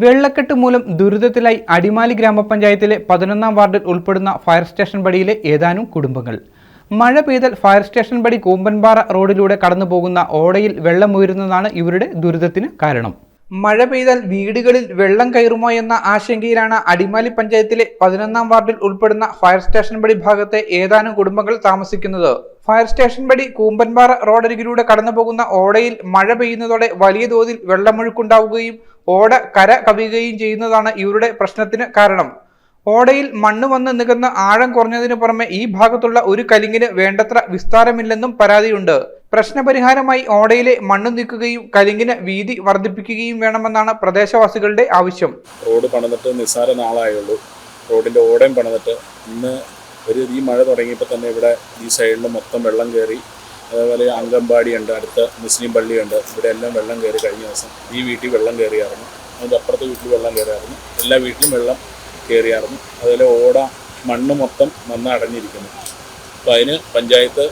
വെള്ളക്കെട്ട് മൂലം ദുരിതത്തിലായി അടിമാലി ഗ്രാമപഞ്ചായത്തിലെ പതിനൊന്നാം വാർഡിൽ ഉൾപ്പെടുന്ന ഫയർ സ്റ്റേഷൻ പടിയിലെ ഏതാനും കുടുംബങ്ങൾ. മഴ പെയ്താൽ ഫയർ സ്റ്റേഷൻ പടി കൂമ്പൻപാറ റോഡിലൂടെ കടന്നുപോകുന്ന ഓടയിൽ വെള്ളം ഉയരുന്നതാണ് ഇവരുടെ ദുരിതത്തിന് കാരണം. മഴ പെയ്താൽ വീടുകളിൽ വെള്ളം കയറുമോ എന്ന ആശങ്കയിലാണ് അടിമാലി പഞ്ചായത്തിലെ പതിനൊന്നാം വാർഡിൽ ഉൾപ്പെടുന്ന ഫയർ സ്റ്റേഷൻ പടി ഭാഗത്തെ ഏതാനും കുടുംബങ്ങൾ താമസിക്കുന്നത്. ഫയർ സ്റ്റേഷൻ പടി കൂമ്പൻപാറ റോഡരികിലൂടെ കടന്നുപോകുന്ന ഓടയിൽ മഴ പെയ്യുന്നതോടെ വലിയ തോതിൽ വെള്ളമൊഴുക്കുണ്ടാവുകയും ഓട കര കവിയുകയും ചെയ്യുന്നതാണ് ഇവരുടെ പ്രശ്നത്തിന് കാരണം. ഓടയിൽ മണ്ണ് വന്ന് നികന്ന ആഴം കുറഞ്ഞതിനു പുറമെ ഈ ഭാഗത്തുള്ള ഒരു കലിങ്ങിന് വേണ്ടത്ര വിസ്താരമില്ലെന്നും പരാതിയുണ്ട്. പ്രശ്നപരിഹാരമായി ഓടയിലെ മണ്ണ് നീക്കുകയും കലിങ്ങിന് വീതി വർദ്ധിപ്പിക്കുകയും വേണമെന്നാണ് പ്രദേശവാസികളുടെ ആവശ്യം. റോഡ് പണിതിട്ട് നിസ്സാര നാളായുള്ളൂ. റോഡിന്റെ ഓടയും പണിതിട്ട് ഇന്ന് ഒരു ഈ മഴ തുടങ്ങിയപ്പോൾ തന്നെ ഇവിടെ ഈ സൈഡിൽ മൊത്തം വെള്ളം കയറി അതേപോലെ അംഗൻവാടിയുണ്ട് അടുത്ത മുസ്ലിം പള്ളിയുണ്ട് ഇവിടെ എല്ലാം വെള്ളം കയറി കഴിഞ്ഞ ദിവസം ഈ വീട്ടിൽ വെള്ളം കയറിയായിരുന്നു അതിന്റെ അപ്പുറത്തെ വീട്ടിൽ വെള്ളം കയറിയായിരുന്നു എല്ലാ വീട്ടിലും വെള്ളം കയറിയായിരുന്നു അതുപോലെ ഓട മണ്ണ് മൊത്തം വന്ന് അടഞ്ഞിരിക്കുന്നു. അപ്പോൾ അതിന് പഞ്ചായത്ത്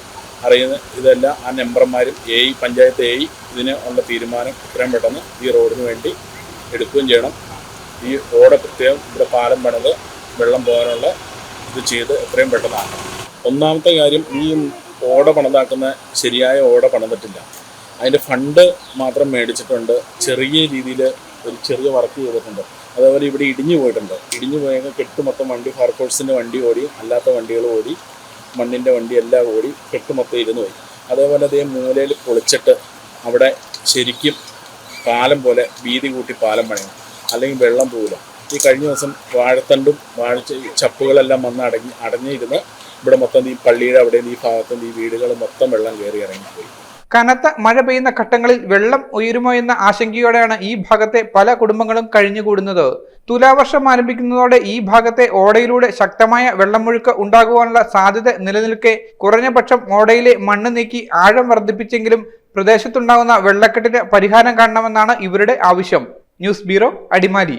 അറിയുന്ന ഇതെല്ലാം ആ മെമ്പർമാരും A E panchayat A E ഇതിന് ഉള്ള തീരുമാനം എത്രയും പെട്ടെന്ന് ഈ റോഡിന് വേണ്ടി എടുക്കുകയും ചെയ്യണം. ഈ റോഡ് പ്രത്യേകം ഇവിടെ പാലം പണിത് വെള്ളം പോകാനുള്ള ഇത് ചെയ്ത് എത്രയും പെട്ടെന്നാണ് ഒന്നാമത്തെ കാര്യം ഈ ഓട പണിതാക്കുന്ന ശരിയായ ഓട പണിതിട്ടില്ല. അതിന്റെ ഫണ്ട് മാത്രം മേടിച്ചിട്ടുണ്ട്. ചെറിയ രീതിയിൽ ഒരു ചെറിയ വർക്ക് ചെയ്തിട്ടുണ്ട്. അതേപോലെ ഇവിടെ ഇടിഞ്ഞു പോയിട്ടുണ്ട്. ഇടിഞ്ഞു പോയെങ്കിൽ കെട്ട് മൊത്തം വണ്ടി ഫയർഫോഴ്സിന്റെ വണ്ടി ഓടി അല്ലാത്ത വണ്ടികൾ ഓടി മണ്ണിന്റെ വണ്ടി എല്ലാം ഓടി കെട്ട് മൊത്തം ഇരുന്ന് പോയി. അതേപോലെ അതേ മൂലയിൽ പൊളിച്ചിട്ട് അവിടെ ശരിക്കും പാലം പോലെ വീതി കൂട്ടി പാലം പണിയണം. അല്ലെങ്കിൽ വെള്ളം പോകില്ല ഈ കഴിഞ്ഞ ദിവസം വാഴത്തണ്ടും വാഴ ചപ്പുകളെല്ലാം വന്ന് അടങ്ങി അടഞ്ഞിരുന്ന് ഇവിടെ മൊത്തം ഈ പള്ളിയുടെ അവിടെയും ഈ ഭാഗത്തും ഈ വീടുകൾ മൊത്തം വെള്ളം കയറി ഇറങ്ങിപ്പോയി. കനത്ത മഴ പെയ്യുന്ന ഘട്ടങ്ങളിൽ വെള്ളം ഉയരുമോ എന്ന ആശങ്കയോടെയാണ് ഈ ഭാഗത്തെ പല കുടുംബങ്ങളും കഴിഞ്ഞുകൂടുന്നത്. തുലാവർഷം ആരംഭിക്കുന്നതോടെ ഈ ഭാഗത്തെ ഓടയിലൂടെ ശക്തമായ വെള്ളമൊഴുക്ക് ഉണ്ടാകുവാനുള്ള സാധ്യത നിലനിൽക്കെ കുറഞ്ഞപക്ഷം ഓടയിലെ മണ്ണ് നീക്കി ആഴം വർദ്ധിപ്പിച്ചെങ്കിലും പ്രദേശത്തുണ്ടാകുന്ന വെള്ളക്കെട്ടിന് പരിഹാരം കാണണമെന്നാണ് ഇവരുടെ ആവശ്യം. News bureau Adimali.